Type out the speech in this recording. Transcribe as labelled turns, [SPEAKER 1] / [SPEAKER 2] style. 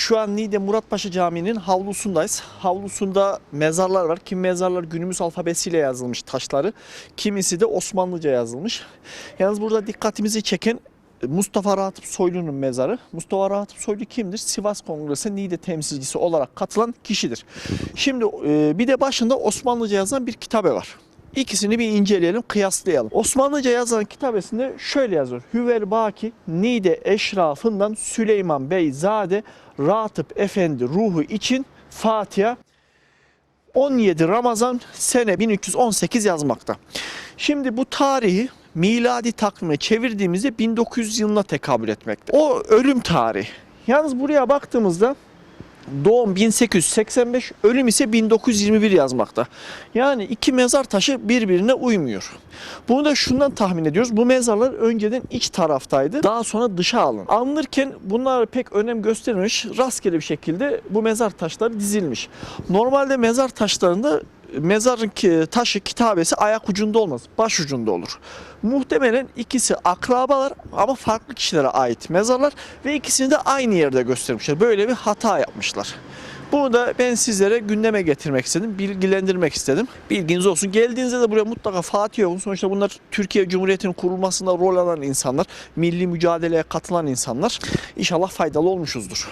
[SPEAKER 1] Şu an Niğde Muratpaşa Camii'nin havlusundayız. Havlusunda mezarlar var. Kim mezarlar günümüz alfabesiyle yazılmış taşları. Kimisi de Osmanlıca yazılmış. Yalnız burada dikkatimizi çeken Mustafa Rahatip Soylu'nun mezarı. Mustafa Rahatip Soylu kimdir? Sivas Kongresi Niğde temsilcisi olarak katılan kişidir. Şimdi e, bir de başında Osmanlıca yazan bir kitabe var. İkisini bir inceleyelim, kıyaslayalım. Osmanlıca yazılan kitabesinde şöyle yazıyor. Hüvel Baki Niğde eşrafından Süleyman Beyzade Ratıp Efendi ruhu için Fatiha 17 Ramazan sene 1318 yazmakta. Şimdi bu tarihi miladi takvime çevirdiğimizde 1900 yılına tekabül etmekte. O ölüm tarihi. Yalnız buraya baktığımızda doğum 1885, ölüm ise 1921 yazmakta. Yani iki mezar taşı birbirine uymuyor. Bunu da şundan tahmin ediyoruz. Bu mezarlar önceden iç taraftaydı. Daha sonra dışa alın. Alınırken bunlar pek önem göstermemiş. Rastgele bir şekilde bu mezar taşları dizilmiş. Normalde mezar taşlarında mezarın taşı kitabesi ayak ucunda olmaz. Baş ucunda olur. Muhtemelen ikisi akrabalar ama farklı kişilere ait mezarlar ve ikisini de aynı yerde göstermişler. Böyle bir hata yapmışlar. Bunu da ben sizlere gündeme getirmek istedim, bilgilendirmek istedim. Bilginiz olsun. Geldiğinizde de buraya mutlaka Fatih olun. Sonuçta bunlar Türkiye Cumhuriyeti'nin kurulmasında rol alan insanlar, milli mücadeleye katılan insanlar. İnşallah faydalı olmuşuzdur.